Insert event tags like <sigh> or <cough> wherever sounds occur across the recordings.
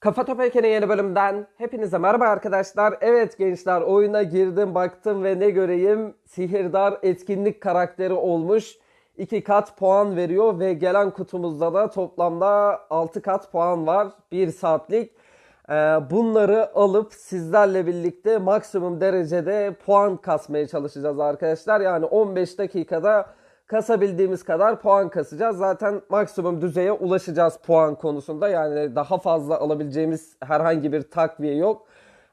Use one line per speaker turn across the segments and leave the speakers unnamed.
Kafa Top Eken'in yeni bölümden hepinize merhaba arkadaşlar. Evet gençler oyuna girdim baktım ve ne göreyim Sihirdar etkinlik karakteri olmuş. 2 kat puan veriyor ve gelen kutumuzda da toplamda 6 kat puan var. 1 saatlik. Ee, bunları alıp sizlerle birlikte maksimum derecede puan kasmaya çalışacağız arkadaşlar. Yani 15 dakikada kasabildiğimiz kadar puan kasacağız. Zaten maksimum düzeye ulaşacağız puan konusunda. Yani daha fazla alabileceğimiz herhangi bir takviye yok.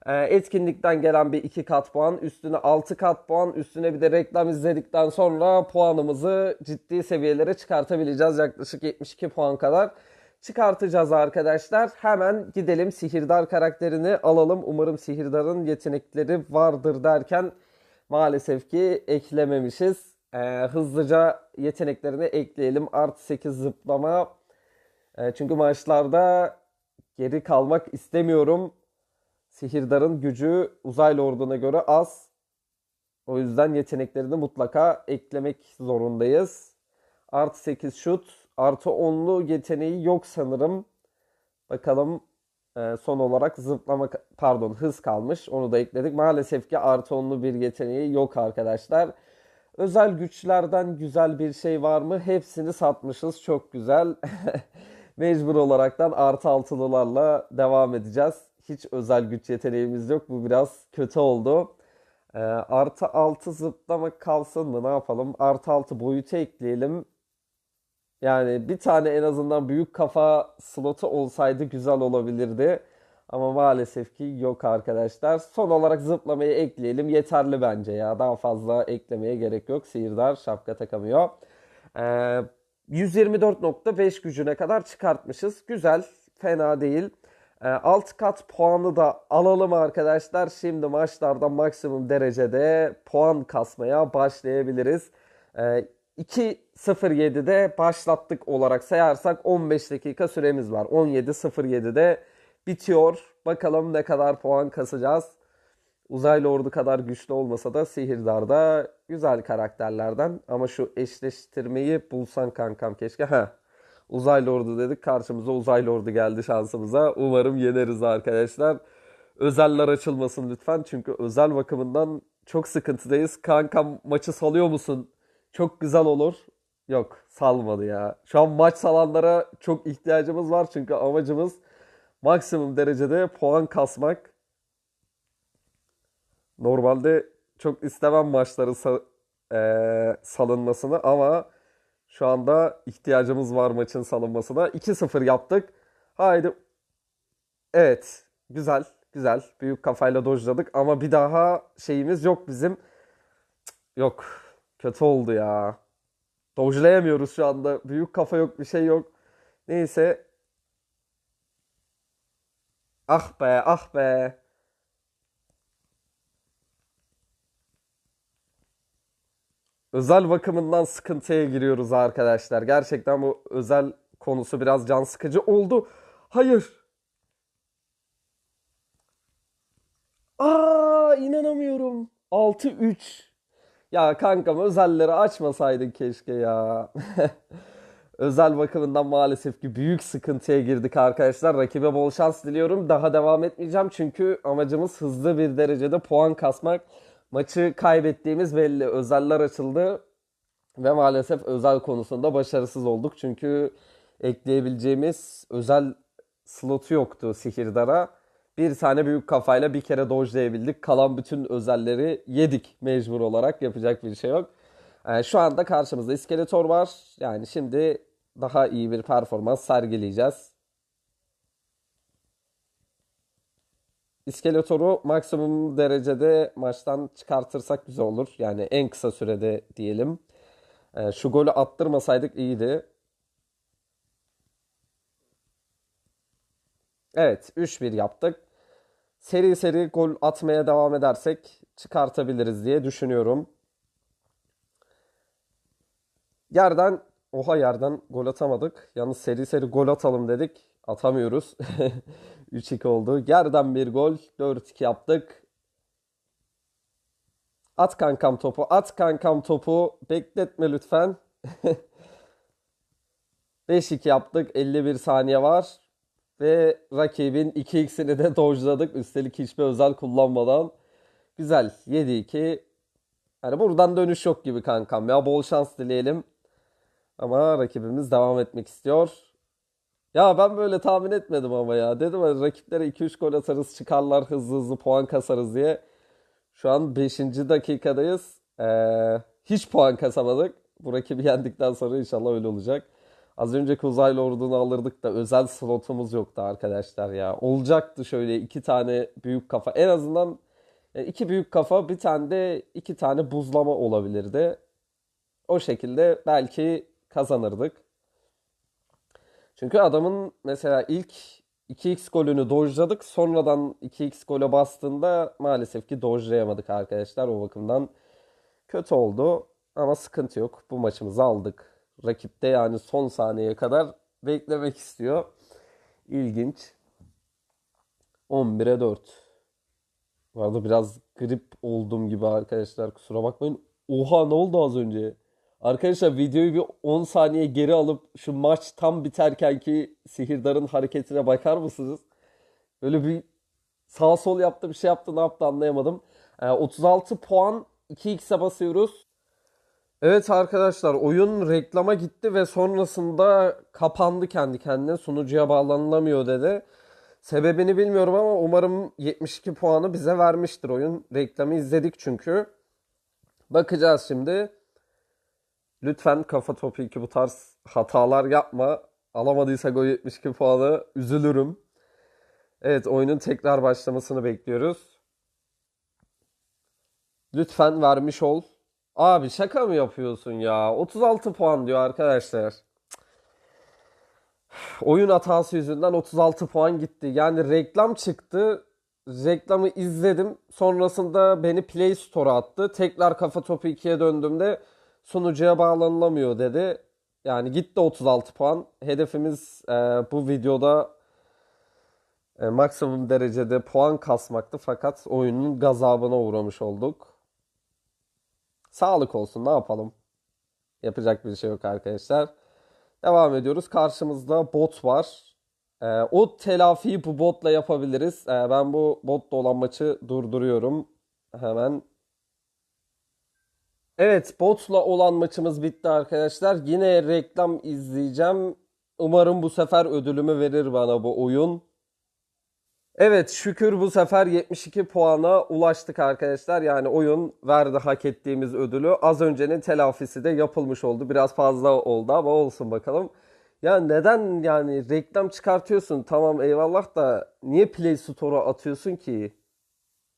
Ee, etkinlikten gelen bir 2 kat puan, üstüne 6 kat puan, üstüne bir de reklam izledikten sonra puanımızı ciddi seviyelere çıkartabileceğiz. Yaklaşık 72 puan kadar çıkartacağız arkadaşlar. Hemen gidelim Sihirdar karakterini alalım. Umarım Sihirdar'ın yetenekleri vardır derken maalesef ki eklememişiz. Ee, hızlıca yeteneklerini ekleyelim. Artı 8 zıplama. Ee, çünkü maçlarda geri kalmak istemiyorum. Sihirdar'ın gücü uzaylı orduna göre az. O yüzden yeteneklerini mutlaka eklemek zorundayız. Artı 8 şut. Artı 10'lu yeteneği yok sanırım. Bakalım e, son olarak zıplama pardon hız kalmış. Onu da ekledik. Maalesef ki artı 10'lu bir yeteneği yok arkadaşlar. Özel güçlerden güzel bir şey var mı? Hepsini satmışız. Çok güzel. <laughs> Mecbur olaraktan artı altılılarla devam edeceğiz. Hiç özel güç yeteneğimiz yok. Bu biraz kötü oldu. Ee, artı altı zıplama kalsın mı? Ne yapalım? Artı altı boyutu ekleyelim. Yani bir tane en azından büyük kafa slotu olsaydı güzel olabilirdi. Ama maalesef ki yok arkadaşlar. Son olarak zıplamayı ekleyelim. Yeterli bence ya. Daha fazla eklemeye gerek yok. Sihirdar şapka takamıyor. Ee, 124.5 gücüne kadar çıkartmışız. Güzel. Fena değil. Ee, alt kat puanı da alalım arkadaşlar. Şimdi maçlarda maksimum derecede puan kasmaya başlayabiliriz. Ee, 2.07'de başlattık olarak sayarsak 15 dakika süremiz var. 17.07'de bitiyor. Bakalım ne kadar puan kasacağız. Uzaylı ordu kadar güçlü olmasa da Sihirdar da güzel karakterlerden. Ama şu eşleştirmeyi bulsan kankam keşke. Ha. Uzaylı ordu dedik. Karşımıza uzaylı ordu geldi şansımıza. Umarım yeneriz arkadaşlar. Özeller açılmasın lütfen. Çünkü özel bakımından çok sıkıntıdayız. Kankam maçı salıyor musun? Çok güzel olur. Yok salmadı ya. Şu an maç salanlara çok ihtiyacımız var. Çünkü amacımız maksimum derecede puan kasmak. Normalde çok istemem maçların eee, salınmasını ama şu anda ihtiyacımız var maçın salınmasına. 2-0 yaptık. Haydi. Evet. Güzel. Güzel. Büyük kafayla dojladık ama bir daha şeyimiz yok bizim. Yok. Kötü oldu ya. Dojlayamıyoruz şu anda. Büyük kafa yok, bir şey yok. Neyse. Ah be, ah be. Özel bakımından sıkıntıya giriyoruz arkadaşlar. Gerçekten bu özel konusu biraz can sıkıcı oldu. Hayır. Aa inanamıyorum. 6-3. Ya kankam özelleri açmasaydın keşke ya. <laughs> Özel bakımından maalesef ki büyük sıkıntıya girdik arkadaşlar. Rakibe bol şans diliyorum. Daha devam etmeyeceğim çünkü amacımız hızlı bir derecede puan kasmak. Maçı kaybettiğimiz belli. Özeller açıldı ve maalesef özel konusunda başarısız olduk. Çünkü ekleyebileceğimiz özel slotu yoktu Sihirdara. Bir tane büyük kafayla bir kere dojlayabildik. Kalan bütün özelleri yedik mecbur olarak. Yapacak bir şey yok. Ee, şu anda karşımızda İskeletor var. Yani şimdi daha iyi bir performans sergileyeceğiz. İskeletor'u maksimum derecede maçtan çıkartırsak güzel olur. Yani en kısa sürede diyelim. Ee, şu golü attırmasaydık iyiydi. Evet 3-1 yaptık. Seri seri gol atmaya devam edersek çıkartabiliriz diye düşünüyorum. Yerden oha yerden gol atamadık. Yalnız seri seri gol atalım dedik. Atamıyoruz. <laughs> 3-2 oldu. Yerden bir gol. 4-2 yaptık. At kankam topu. At kankam topu. Bekletme lütfen. <laughs> 5-2 yaptık. 51 saniye var. Ve rakibin 2x'ini de dojladık. Üstelik hiçbir özel kullanmadan. Güzel. 7-2. Yani buradan dönüş yok gibi kankam ya. Bol şans dileyelim. Ama rakibimiz devam etmek istiyor. Ya ben böyle tahmin etmedim ama ya. Dedim hani rakiplere 2-3 gol atarız çıkarlar hızlı hızlı puan kasarız diye. Şu an 5. dakikadayız. Ee, hiç puan kasamadık. Bu rakibi yendikten sonra inşallah öyle olacak. Az önceki uzaylı ordunu alırdık da özel slotumuz yoktu arkadaşlar ya. Olacaktı şöyle iki tane büyük kafa. En azından yani iki büyük kafa bir tane de iki tane buzlama olabilirdi. O şekilde belki kazanırdık. Çünkü adamın mesela ilk 2x golünü dojladık. Sonradan 2x gole bastığında maalesef ki dojlayamadık arkadaşlar. O bakımdan kötü oldu. Ama sıkıntı yok. Bu maçımızı aldık. Rakip de yani son saniyeye kadar beklemek istiyor. İlginç. 11'e 4. Bu arada biraz grip oldum gibi arkadaşlar. Kusura bakmayın. Oha ne oldu az önce? Arkadaşlar videoyu bir 10 saniye geri alıp şu maç tam biterken ki Sihirdar'ın hareketine bakar mısınız? Böyle bir sağ sol yaptı bir şey yaptı ne yaptı anlayamadım. Ee, 36 puan 2x'e basıyoruz. Evet arkadaşlar oyun reklama gitti ve sonrasında kapandı kendi kendine. Sunucuya bağlanılamıyor dedi. Sebebini bilmiyorum ama umarım 72 puanı bize vermiştir oyun. Reklamı izledik çünkü. Bakacağız şimdi. Lütfen kafa topu 2 bu tarz hatalar yapma. Alamadıysak o 72 puanı üzülürüm. Evet oyunun tekrar başlamasını bekliyoruz. Lütfen vermiş ol. Abi şaka mı yapıyorsun ya? 36 puan diyor arkadaşlar. Oyun hatası yüzünden 36 puan gitti. Yani reklam çıktı. Reklamı izledim. Sonrasında beni Play Store'a attı. Tekrar kafa topu 2'ye döndüğümde sunucuya bağlanılamıyor dedi. Yani gitti 36 puan. Hedefimiz e, bu videoda e, maksimum derecede puan kasmaktı. Fakat oyunun gazabına uğramış olduk. Sağlık olsun ne yapalım. Yapacak bir şey yok arkadaşlar. Devam ediyoruz. Karşımızda bot var. Ee, o telafiyi bu botla yapabiliriz. Ee, ben bu botla olan maçı durduruyorum. Hemen. Evet botla olan maçımız bitti arkadaşlar. Yine reklam izleyeceğim. Umarım bu sefer ödülümü verir bana bu oyun. Evet şükür bu sefer 72 puana ulaştık arkadaşlar. Yani oyun verdi hak ettiğimiz ödülü. Az öncenin telafisi de yapılmış oldu. Biraz fazla oldu ama olsun bakalım. Ya neden yani reklam çıkartıyorsun tamam eyvallah da niye Play Store'a atıyorsun ki?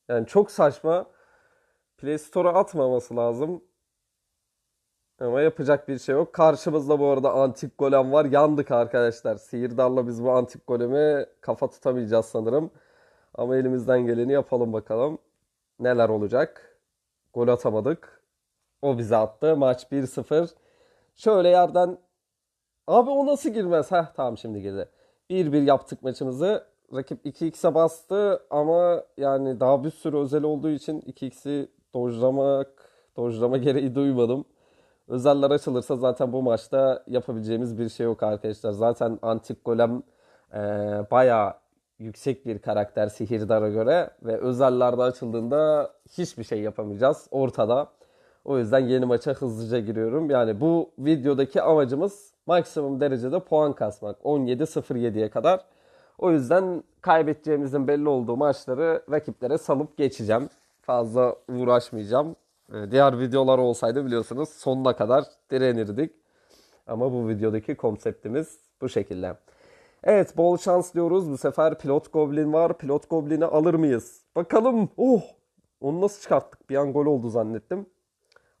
Yani çok saçma. Play Store'a atmaması lazım. Ama yapacak bir şey yok. Karşımızda bu arada antik golem var. Yandık arkadaşlar. Sihirdarla biz bu antik golemi kafa tutamayacağız sanırım. Ama elimizden geleni yapalım bakalım. Neler olacak? Gol atamadık. O bize attı. Maç 1-0. Şöyle yerden Abi o nasıl girmez? Heh tamam şimdi girdi. 1-1 yaptık maçımızı. Rakip 2x'e bastı ama yani daha bir sürü özel olduğu için 2x'i dojlamak, dojlama gereği duymadım. Özeller açılırsa zaten bu maçta yapabileceğimiz bir şey yok arkadaşlar. Zaten Antik Golem e, bayağı yüksek bir karakter Sihirdara göre ve özellerde açıldığında hiçbir şey yapamayacağız ortada. O yüzden yeni maça hızlıca giriyorum. Yani bu videodaki amacımız maksimum derecede puan kasmak. 17-07'ye kadar. O yüzden kaybedeceğimizin belli olduğu maçları rakiplere salıp geçeceğim. Fazla uğraşmayacağım. Ee, Diğer videolar olsaydı biliyorsunuz sonuna kadar direnirdik. Ama bu videodaki konseptimiz bu şekilde. Evet bol şans diyoruz. Bu sefer Pilot Goblin var. Pilot Goblin'i alır mıyız? Bakalım. Oh! Onu nasıl çıkarttık? Bir an gol oldu zannettim.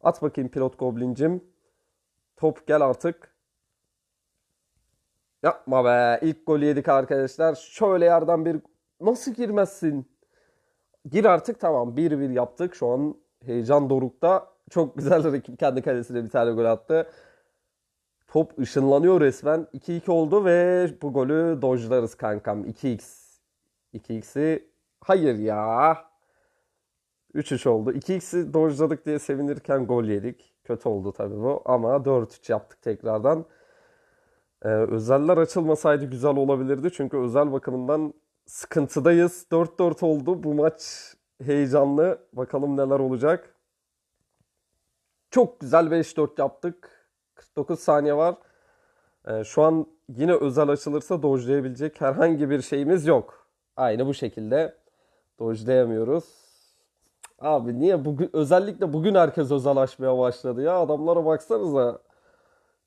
At bakayım Pilot Goblin'cim. Top gel artık. Yapma be. İlk golü yedik arkadaşlar. Şöyle yerden bir... Nasıl girmezsin? Gir artık tamam. 1-1 yaptık. Şu an heyecan dorukta. Çok güzel <laughs> rakip kendi kalesine bir tane gol attı. Top ışınlanıyor resmen. 2-2 oldu ve bu golü dojlarız kankam. 2x. 2x'i hayır ya. 3-3 oldu. 2x'i dojladık diye sevinirken gol yedik. Kötü oldu tabii bu ama 4-3 yaptık tekrardan. Ee, özeller açılmasaydı güzel olabilirdi. Çünkü özel bakımından sıkıntıdayız. 4-4 oldu. Bu maç heyecanlı. Bakalım neler olacak. Çok güzel 5-4 yaptık. 49 saniye var. Ee, şu an yine özel açılırsa dojlayabilecek herhangi bir şeyimiz yok. Aynı bu şekilde dojlayamıyoruz. Abi niye bugün özellikle bugün herkes özel açmaya başladı ya. Adamlara baksanıza.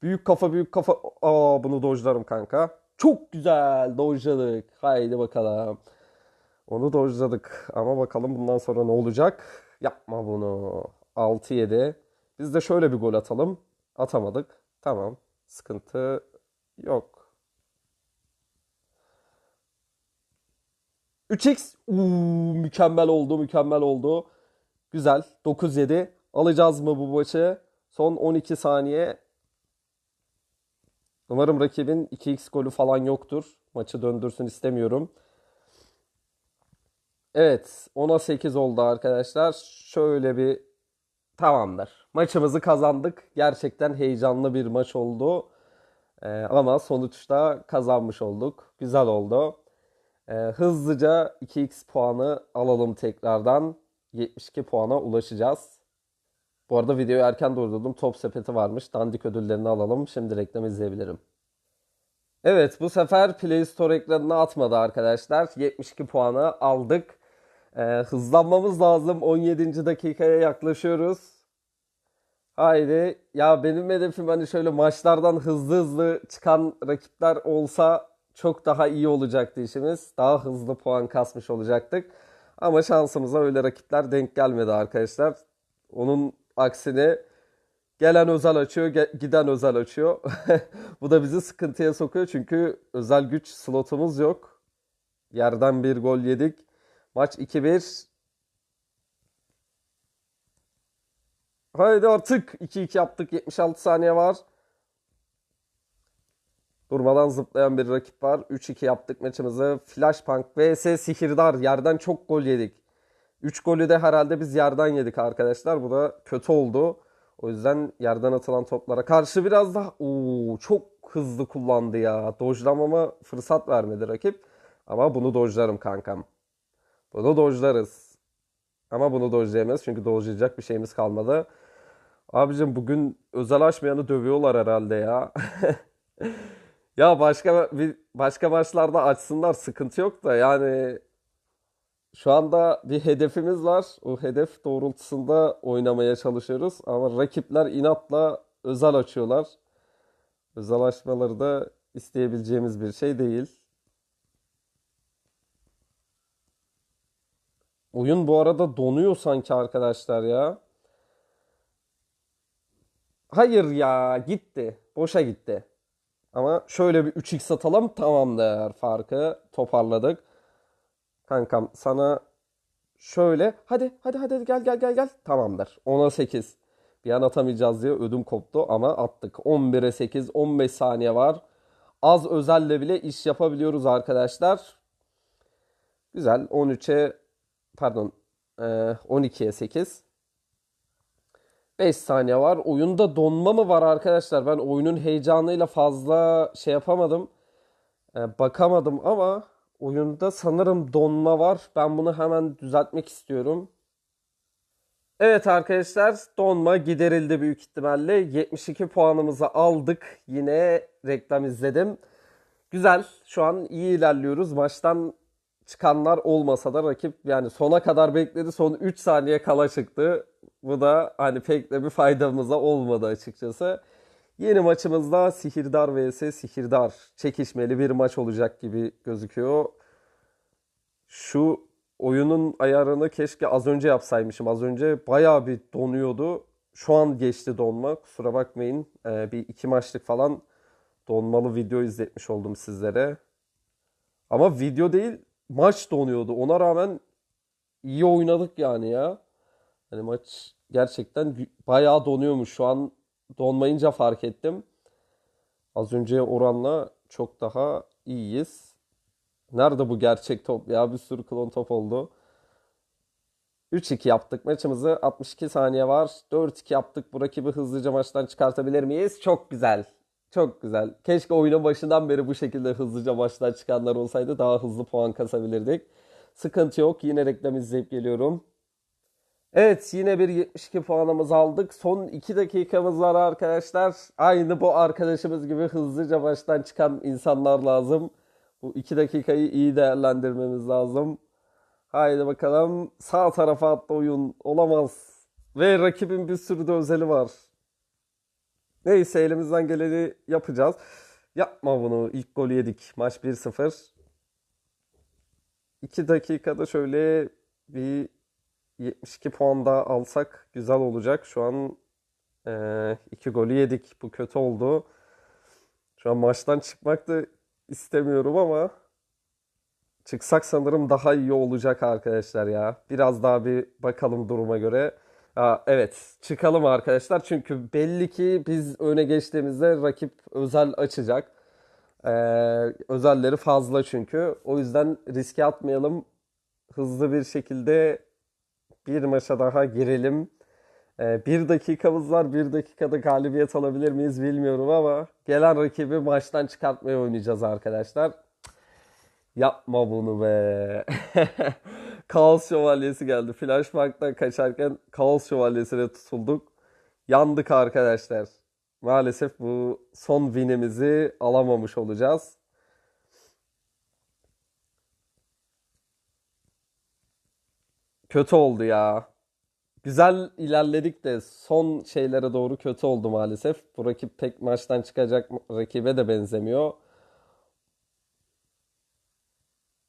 Büyük kafa büyük kafa. Aa bunu dojlarım kanka. Çok güzel dojladık. Haydi bakalım. Onu dojladık. Ama bakalım bundan sonra ne olacak? Yapma bunu. 6-7. Biz de şöyle bir gol atalım. Atamadık. Tamam. Sıkıntı yok. 3x. Uuu, mükemmel oldu, mükemmel oldu. Güzel. 9-7. Alacağız mı bu maçı? Son 12 saniye. Umarım rakibin 2x golü falan yoktur. Maçı döndürsün istemiyorum. Evet, 10'a 8 oldu arkadaşlar. Şöyle bir tamamdır. Maçımızı kazandık. Gerçekten heyecanlı bir maç oldu. Ee, ama sonuçta kazanmış olduk. Güzel oldu. Ee, hızlıca 2x puanı alalım tekrardan. 72 puana ulaşacağız. Bu arada videoyu erken durdurdum. Top sepeti varmış. Dandik ödüllerini alalım. Şimdi reklam izleyebilirim. Evet bu sefer Play Store ekranına atmadı arkadaşlar. 72 puanı aldık. Ee, hızlanmamız lazım. 17. dakikaya yaklaşıyoruz. Haydi. Ya benim hedefim hani şöyle maçlardan hızlı hızlı çıkan rakipler olsa çok daha iyi olacaktı işimiz. Daha hızlı puan kasmış olacaktık. Ama şansımıza öyle rakipler denk gelmedi arkadaşlar. Onun aksine gelen özel açıyor, giden özel açıyor. <laughs> Bu da bizi sıkıntıya sokuyor çünkü özel güç slotumuz yok. Yerden bir gol yedik. Maç 2-1. Haydi artık 2-2 yaptık. 76 saniye var. Durmadan zıplayan bir rakip var. 3-2 yaptık maçımızı. Flashpunk vs Sihirdar. Yerden çok gol yedik. 3 golü de herhalde biz yerden yedik arkadaşlar. Bu da kötü oldu. O yüzden yerden atılan toplara karşı biraz daha Oo, çok hızlı kullandı ya. Dojlamama fırsat vermedi rakip. Ama bunu dojlarım kankam. Bunu dojlarız. Ama bunu dojlayamayız çünkü dojlayacak bir şeyimiz kalmadı. Abicim bugün özel açmayanı dövüyorlar herhalde ya. <laughs> Ya başka bir başka maçlarda açsınlar sıkıntı yok da yani şu anda bir hedefimiz var. O hedef doğrultusunda oynamaya çalışıyoruz ama rakipler inatla özel açıyorlar. Özel açmaları da isteyebileceğimiz bir şey değil. Oyun bu arada donuyor sanki arkadaşlar ya. Hayır ya gitti. Boşa gitti. Ama şöyle bir 3x atalım tamamdır farkı toparladık. Kankam sana şöyle hadi hadi hadi gel gel gel gel tamamdır 10'a 8. Bir an atamayacağız diye ödüm koptu ama attık. 11'e 8 15 saniye var. Az özelle bile iş yapabiliyoruz arkadaşlar. Güzel 13'e pardon e, 12'ye 8. 5 saniye var. Oyunda donma mı var arkadaşlar? Ben oyunun heyecanıyla fazla şey yapamadım. Ee, bakamadım ama oyunda sanırım donma var. Ben bunu hemen düzeltmek istiyorum. Evet arkadaşlar donma giderildi büyük ihtimalle. 72 puanımızı aldık. Yine reklam izledim. Güzel. Şu an iyi ilerliyoruz. Maçtan çıkanlar olmasa da rakip yani sona kadar bekledi. Son 3 saniye kala çıktı. Bu da hani pek de bir faydamıza olmadı açıkçası. Yeni maçımızda Sihirdar vs Sihirdar çekişmeli bir maç olacak gibi gözüküyor. Şu oyunun ayarını keşke az önce yapsaymışım. Az önce bayağı bir donuyordu. Şu an geçti donma. Kusura bakmayın. Ee, bir iki maçlık falan donmalı video izletmiş oldum sizlere. Ama video değil maç donuyordu. Ona rağmen iyi oynadık yani ya. Hani maç gerçekten bayağı donuyormuş. Şu an donmayınca fark ettim. Az önce oranla çok daha iyiyiz. Nerede bu gerçek top ya? Bir sürü klon top oldu. 3-2 yaptık maçımızı. 62 saniye var. 4-2 yaptık. Bu rakibi hızlıca maçtan çıkartabilir miyiz? Çok güzel. Çok güzel. Keşke oyunun başından beri bu şekilde hızlıca maçlar çıkanlar olsaydı daha hızlı puan kasabilirdik. Sıkıntı yok. Yine reklam izleyip geliyorum. Evet yine bir 72 puanımızı aldık. Son 2 dakikamız var arkadaşlar. Aynı bu arkadaşımız gibi hızlıca baştan çıkan insanlar lazım. Bu 2 dakikayı iyi değerlendirmemiz lazım. Haydi bakalım. Sağ tarafa attı oyun. Olamaz. Ve rakibin bir sürü de özeli var. Neyse elimizden geleni yapacağız. Yapma bunu. İlk golü yedik. Maç 1-0. 2 dakikada şöyle bir 72 puan daha alsak güzel olacak. Şu an 2 golü yedik. Bu kötü oldu. Şu an maçtan çıkmak da istemiyorum ama çıksak sanırım daha iyi olacak arkadaşlar ya. Biraz daha bir bakalım duruma göre. Aa, evet çıkalım arkadaşlar çünkü belli ki biz öne geçtiğimizde rakip özel açacak. Ee, özelleri fazla çünkü. O yüzden riske atmayalım. Hızlı bir şekilde bir maça daha girelim. Ee, bir dakikamız var. Bir dakikada galibiyet alabilir miyiz bilmiyorum ama gelen rakibi maçtan çıkartmaya oynayacağız arkadaşlar. Yapma bunu be. <laughs> Kaos Şövalyesi geldi. Flashbank'tan kaçarken Kaos Şövalyesi'ne tutulduk. Yandık arkadaşlar. Maalesef bu son win'imizi alamamış olacağız. Kötü oldu ya. Güzel ilerledik de son şeylere doğru kötü oldu maalesef. Bu rakip pek maçtan çıkacak rakibe de benzemiyor.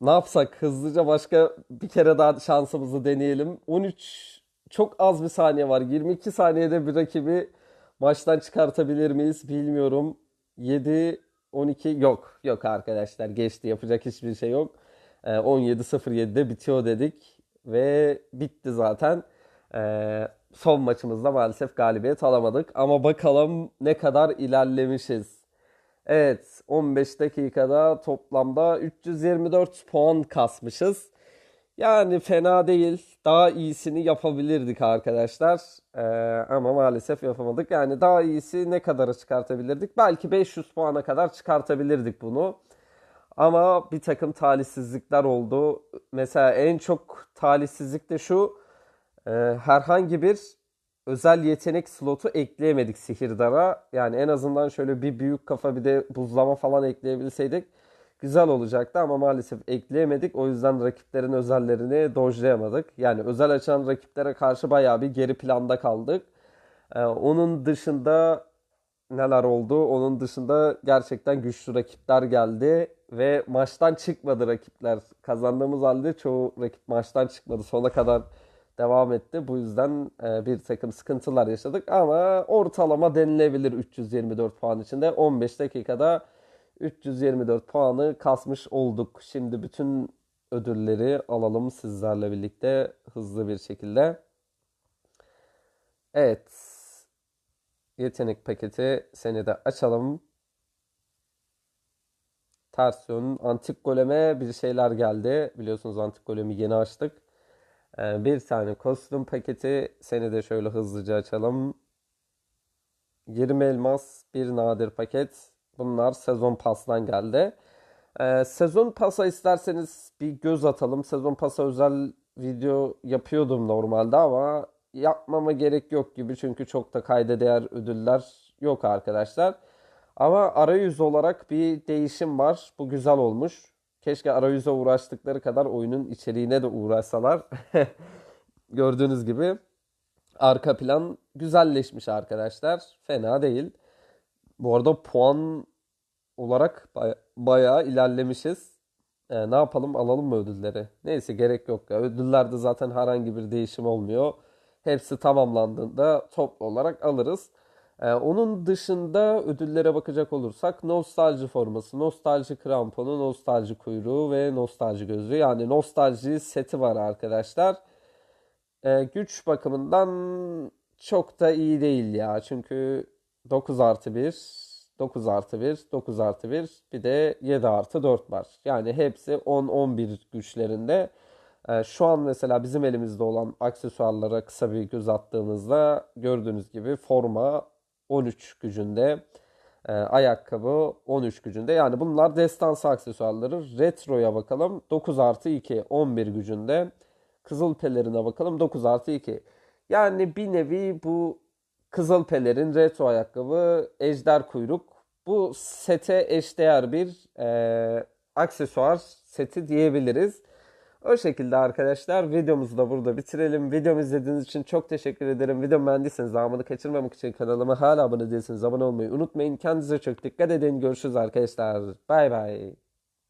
Ne yapsak? Hızlıca başka bir kere daha şansımızı deneyelim. 13 çok az bir saniye var. 22 saniyede bir rakibi maçtan çıkartabilir miyiz bilmiyorum. 7 12 yok. Yok arkadaşlar geçti. Yapacak hiçbir şey yok. Ee, 17.07'de bitiyor dedik ve bitti zaten. Ee, son maçımızda maalesef galibiyet alamadık ama bakalım ne kadar ilerlemişiz. Evet, 15 dakikada toplamda 324 puan kasmışız. Yani fena değil. Daha iyisini yapabilirdik arkadaşlar. Ee, ama maalesef yapamadık. Yani daha iyisi ne kadara çıkartabilirdik? Belki 500 puana kadar çıkartabilirdik bunu. Ama bir takım talihsizlikler oldu. Mesela en çok talihsizlik de şu. e, herhangi bir özel yetenek slotu ekleyemedik Sihirdara. Yani en azından şöyle bir büyük kafa bir de buzlama falan ekleyebilseydik güzel olacaktı ama maalesef ekleyemedik. O yüzden rakiplerin özellerini dojlayamadık. Yani özel açan rakiplere karşı bayağı bir geri planda kaldık. Ee, onun dışında neler oldu? Onun dışında gerçekten güçlü rakipler geldi ve maçtan çıkmadı rakipler. Kazandığımız halde çoğu rakip maçtan çıkmadı. Sona kadar devam etti. Bu yüzden e, bir takım sıkıntılar yaşadık ama ortalama denilebilir 324 puan içinde. 15 dakikada 324 puanı kasmış olduk. Şimdi bütün ödülleri alalım sizlerle birlikte hızlı bir şekilde. Evet. Yetenek paketi seni de açalım. Ters antik goleme bir şeyler geldi. Biliyorsunuz antik golemi yeni açtık. Ee, bir tane kostüm paketi seni de şöyle hızlıca açalım. 20 elmas bir nadir paket. Bunlar sezon pastan geldi. Ee, sezon pasa isterseniz bir göz atalım. Sezon pasa özel video yapıyordum normalde ama yapmama gerek yok gibi çünkü çok da kayda değer ödüller yok arkadaşlar. Ama arayüz olarak bir değişim var. Bu güzel olmuş. Keşke arayüze uğraştıkları kadar oyunun içeriğine de uğraşsalar. <laughs> Gördüğünüz gibi arka plan güzelleşmiş arkadaşlar. Fena değil. Bu arada puan olarak baya- bayağı ilerlemişiz. Ee, ne yapalım alalım mı ödülleri? Neyse gerek yok ya. Ödüllerde zaten herhangi bir değişim olmuyor. Hepsi tamamlandığında toplu olarak alırız. Ee, onun dışında ödüllere bakacak olursak nostalji forması, nostalji kramponu, nostalji kuyruğu ve nostalji gözlüğü. Yani nostalji seti var arkadaşlar. Ee, güç bakımından çok da iyi değil ya. Çünkü 9 artı 1, 9 artı 1, 9 artı 1 bir de 7 artı 4 var. Yani hepsi 10-11 güçlerinde. Ee, şu an mesela bizim elimizde olan aksesuarlara kısa bir göz attığımızda gördüğünüz gibi forma 13 gücünde. Ee, ayakkabı 13 gücünde. Yani bunlar destansı aksesuarları. Retro'ya bakalım. 9 artı 2 11 gücünde. Kızıl pelerine bakalım. 9 artı 2. Yani bir nevi bu kızıl pelerin retro ayakkabı ejder kuyruk. Bu sete eşdeğer bir e, aksesuar seti diyebiliriz. O şekilde arkadaşlar videomuzu da burada bitirelim. Videomu izlediğiniz için çok teşekkür ederim. Videomu beğendiyseniz devamını kaçırmamak için kanalıma hala abone değilseniz abone olmayı unutmayın. Kendinize çok dikkat edin. Görüşürüz arkadaşlar. Bay bay.